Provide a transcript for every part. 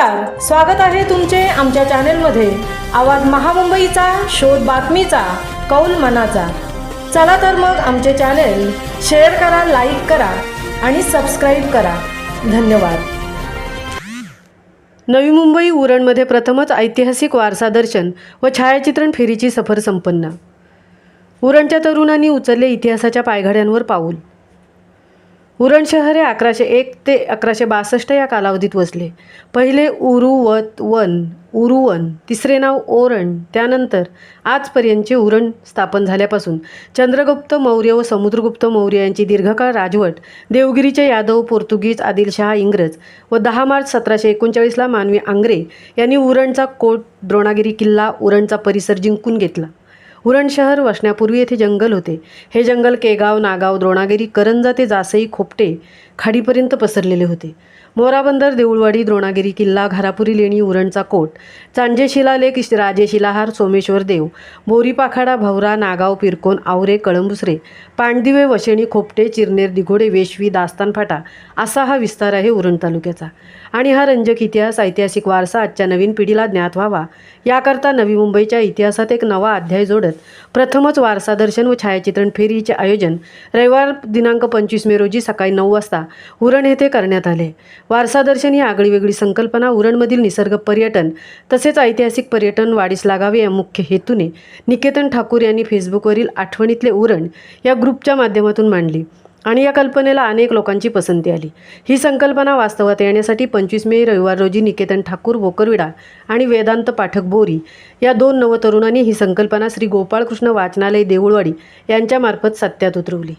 नमस्कार स्वागत आहे तुमचे आमच्या चॅनेलमध्ये. आवाज महामुंबईचा शोध बातमीचा कौल मनाचा. चला तर मग आमचे चॅनेल शेअर करा लाईक करा आणि सबस्क्राईब करा. धन्यवाद. नवी मुंबई उरणमध्ये प्रथमच ऐतिहासिक वारसा दर्शन व छायाचित्रण फेरीची सफर संपन्न. उरणच्या तरुणांनी उचलले इतिहासाच्या पायघड्यांवर पाऊल. उरण शहर हे अकराशे एक ते अकराशे बासष्ट या कालावधीत वसले. पहिले उरुवत वन उरुवन तिसरे नाव ओरण त्यानंतर आजपर्यंतचे उरण स्थापन झाल्यापासून चंद्रगुप्त मौर्य व समुद्रगुप्त मौर्य यांची दीर्घकाळ राजवट देवगिरीचे यादव पोर्तुगीज आदिलशहा इंग्रज व दहा मार्च सतराशे एकोणचाळीसला मानवी आंग्रे यांनी उरणचा कोट द्रोणागिरी किल्ला उरणचा परिसर जिंकून घेतला. उरण शहर वसण्यापूर्वी येथे जंगल होते. हे जंगल केगाव नागाव द्रोणागिरी करंजा ते जासई खोपटे खाडीपर्यंत पसरलेले होते. मोराबंदर देऊळवाडी द्रोणागिरी किल्ला घारापुरी लेणी उरणचा कोट चांजे शिलालेख राजे शिलाहार सोमेश्वर देव बोरीपाखाडा भवरा नागाव पिरकोन आवरे कळंबुसरे पांडदिवे वशेणी खोपटे चिरनेर दिघोडे वेशवी दास्तान फाटा असा हा विस्तार आहे उरण तालुक्याचा. आणि हा रंजक इतिहास ऐतिहासिक वारसा आजच्या नवीन पिढीला ज्ञात व्हावा. याकरता नवी मुंबईच्या इतिहासात एक नवा अध्याय जोडत प्रथमच वारसा दर्शन व छायाचित्रण फेरीचे आयोजन रविवार दिनांक पंचवीस मे रोजी सकाळी नऊ वाजता उरण येथे करण्यात आले. वारसा दर्शन ही आगळीवेगळी संकल्पना उरणमधील निसर्ग पर्यटन तसेच ऐतिहासिक पर्यटन वाढीस लागावे या मुख्य हेतूने निकेतन ठाकूर यांनी फेसबुकवरील आठवणीतले उरण या ग्रुपच्या माध्यमातून मांडली आणि या कल्पनेला अनेक लोकांची पसंती आली. ही संकल्पना वास्तवात येण्यासाठी पंचवीस मे रविवार रोजी निकेतन ठाकूर बोकरविडा आणि वेदांत पाठक बोरी या दोन नवतरुणांनी ही संकल्पना श्री गोपाळकृष्ण वाचनालय देऊळवाडी यांच्यामार्फत सत्यात उतरवली.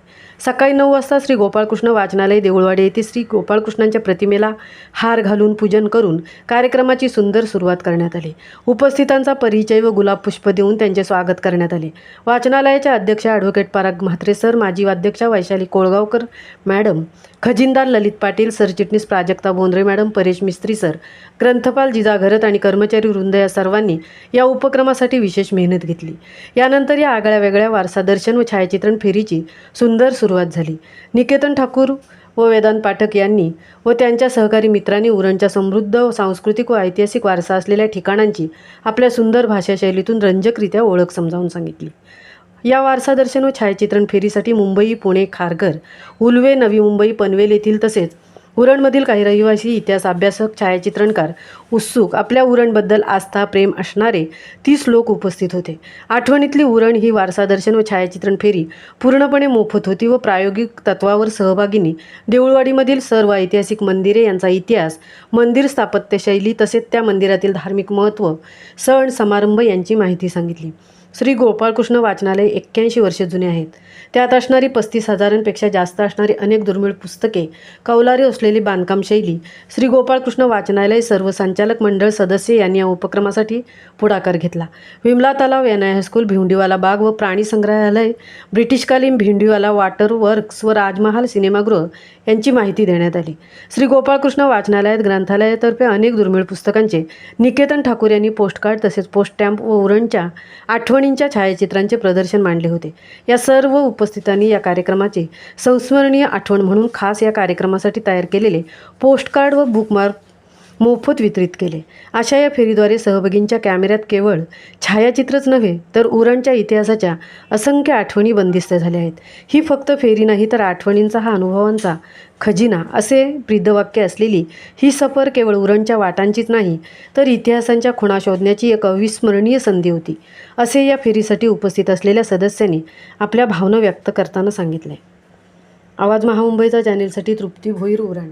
सकाळी नऊ वाजता श्री गोपाळकृष्ण वाचनालय देऊळवाडी येथे श्री गोपाळकृष्णांच्या प्रतिमेला हार घालून पूजन करून कार्यक्रमाची सुंदर सुरुवात करण्यात आली. उपस्थितांचा परिचय व गुलाब पुष्प देऊन त्यांचे स्वागत करण्यात आले. वाचनालयाच्या अध्यक्ष ॲडव्होकेट पराग म्हात्रे सर माजी अध्यक्षा वैशाली कोळगावकर मॅडम खजिनदार ललित पाटील सरचिटणीस प्राजक्ता बोंद्रे मॅडम परेश मिस्त्री सर ग्रंथपाल जिजाघरत आणि कर्मचारी वृंद या सर्वांनी या उपक्रमासाठी विशेष मेहनत घेतली. यानंतर या आगळ्या वेगळ्या वारसा दर्शन व छायाचित्रण फेरीची सुंदर सुरुवात झाली. निकेतन ठाकूर व वेदांत पाठक यांनी व त्यांच्या सहकारी मित्रांनी उरणच्या समृद्ध व सांस्कृतिक व ऐतिहासिक वारसा असलेल्या ठिकाणांची आपल्या सुंदर भाषाशैलीतून रंजकरित्या ओळख समजावून सांगितली. या वारसा दर्शन व छायाचित्रण फेरीसाठी मुंबई पुणे खारघर उलवे नवी मुंबई पनवेल येथील तसेच उरणमधील काही रहिवासी इतिहास अभ्यासक छायाचित्रणकार उत्सुक आपल्या उरणबद्दल आस्था प्रेम असणारे तीस लोक उपस्थित होते. आठवणीतली उरण ही वारसा दर्शन व छायाचित्रण फेरी पूर्णपणे मोफत होती व प्रायोगिक तत्वावर सहभागींनी देऊळवाडीमधील सर्व ऐतिहासिक मंदिरे यांचा इतिहास मंदिर स्थापत्यशैली तसेच त्या मंदिरातील धार्मिक महत्त्व सण समारंभ यांची माहिती सांगितली. श्री गोपाळकृष्ण वाचनालय एक्क्याऐंशी वर्षे जुने आहेत. त्यात असणारी पस्तीस हजारांपेक्षा जास्त असणारी अनेक दुर्मिळ पुस्तके कौलारी असलेली बांधकाम शैली श्री गोपाळकृष्ण वाचनालय सर्व संचालक मंडळ सदस्य यांनी या उपक्रमासाठी पुढाकार घेतला. विमला तलाव एन आय हायस्कूल भिवंडीवाला बाग व प्राणी संग्रहालय ब्रिटिशकालीन भिंडीवाला वॉटर वर्क्स व राजमहाल सिनेमागृह यांची माहिती देण्यात आली. श्री गोपाळकृष्ण वाचनालयात ग्रंथालयातर्फे अनेक दुर्मिळ पुस्तकांचे निकेतन ठाकूर यांनी पोस्टकार्ड तसेच पोस्ट स्टॅम्प व उरणच्या आठवणींच्या छायाचित्रांचे प्रदर्शन मांडले होते. या सर्व उपस्थितांनी या कार्यक्रमाचे संस्मरणीय आठवण म्हणून खास या कार्यक्रमासाठी तयार केलेले पोस्टकार्ड व बुकमार्क मोफत वितरित केले. अशा या फेरीद्वारे सहभागींच्या कॅमेऱ्यात केवळ छायाचित्रच नव्हे तर उरणच्या इतिहासाच्या असंख्य आठवणी बंदिस्त झाल्या आहेत. ही फक्त फेरी नाही तर आठवणींचा हा अनुभवांचा खजिना असे प्रिद्धवाक्य असलेली ही सफर केवळ उरणच्या वाटांचीच नाही तर इतिहासांच्या खुणा शोधण्याची एक अविस्मरणीय संधी होती असे या फेरीसाठी उपस्थित असलेल्या सदस्यांनी आपल्या भावना व्यक्त करताना सांगितले. आवाज महामुंबईचा चॅनेलसाठी तृप्ती भोईर उरण.